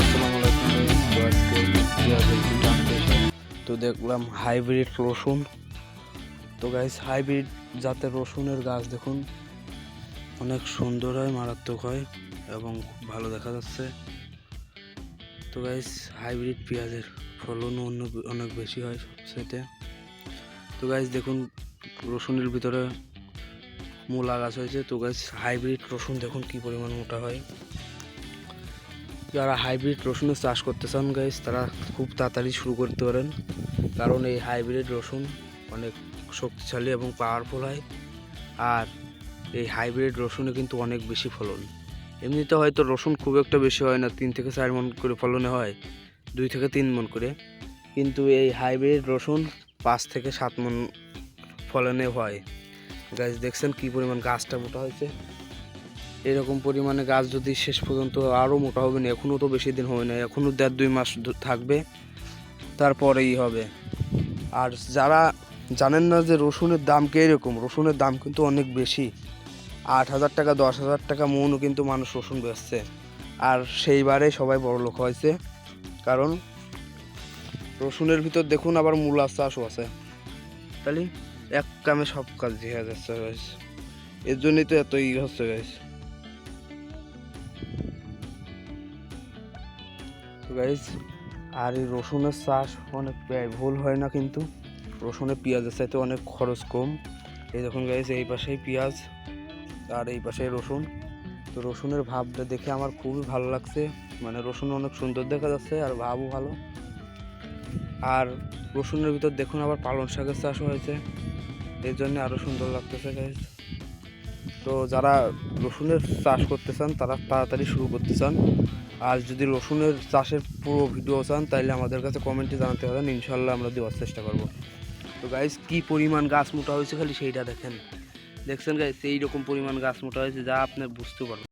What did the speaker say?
আসসালামু আলাইকুম তো তো দেখলাম হাইব্রিড রসুন। তো গাইস হাইব্রিড জাতের রসুনের গাছ দেখুন। অনেক সুন্দর হয়, মারাত্মক হয় এবং খুব ভালো দেখা যাচ্ছে। তো গাইস হাইব্রিড পেঁয়াজের ফলনও অন্য অনেক বেশি হয় সেতে তো গাইস দেখুন রসুনের ভিতরে মূলা গাছ হয়েছে। তো গাইস হাইব্রিড রসুন দেখুন কি পরিমাণ মোটা হয়। যারা হাইব্রিড রসুনের চাষ করতে চান গাইস তারা খুব তাড়াতাড়ি শুরু করতে পারেন। কারণ এই হাইব্রিড রসুন অনেক শক্তিশালী এবং পাওয়ারফুল হয়। আর এই হাইব্রিড রসুনে কিন্তু অনেক বেশি ফলন। এমনিতে হয়তো রসুন খুব একটা বেশি হয় না, তিন থেকে চার মন করে ফলনে হয়, দুই থেকে তিন মন করে। কিন্তু এই হাইব্রিড রসুন পাঁচ থেকে সাত মন ফলনে হয়। গাছ দেখছেন কি পরিমাণ গাছটা মোটা হয়েছে? এরকম পরিমাণে গাছ যদি শেষ পর্যন্ত আরও মোটা হবে না এখনও তো বেশি দিন হবে না এখনও দেড় দুই মাস থাকবে, তারপরেই হবে। আর যারা জানেন না যে রসুনের দাম কীরকম, রসুনের দাম কিন্তু অনেক বেশি। আট হাজার টাকা, দশ হাজার টাকা মনও কিন্তু মানুষ রসুন বেচছে। আর সেইবারে সবাই বড় লোক হয়েছে। কারণ রসুনের ভিতর দেখুন আবার মূলা চাষও আছে। তাহলে এক কামে সব কাজ দেখা যাচ্ছে। এর জন্যই তো এত ই হচ্ছে। গাইস গাইস আর এই রসুনের চাষ অনেক ব্যয়বহুল হয় না কিন্তু। রসুনের পেঁয়াজের চাইতে অনেক খরচ কম। এই দেখুন গাইজ এই পাশেই পেঁয়াজ আর এই পাশে রসুন। তো রসুনের ভাবটা দেখে আমার খুবই ভালো লাগছে। মানে রসুন অনেক সুন্দর দেখা যাচ্ছে আর ভাবও ভালো। আর রসুনের ভিতর দেখুন আবার পালং শাকের চাষও হয়েছে। এর জন্য আরও সুন্দর লাগতেছে গাইস তো যারা রসুনের চাষ করতে চান, তারা তাড়াতাড়ি শুরু করতে চান। আর যদি রসুনের চাষের পুরো ভিডিও চান তাহলে আমাদের কাছে কমেন্টে জানাতে পারেন ইনশাল্লাহ আমরা দেওয়ার চেষ্টা করব। তো গাইজ কি পরিমাণ গাছ মোটা হয়েছে খালি সেইটা দেখেন। দেখছেন গাইজ সেই রকম পরিমাণ গাছ মোটা হয়েছে, যা আপনার বুঝতে পারবেন।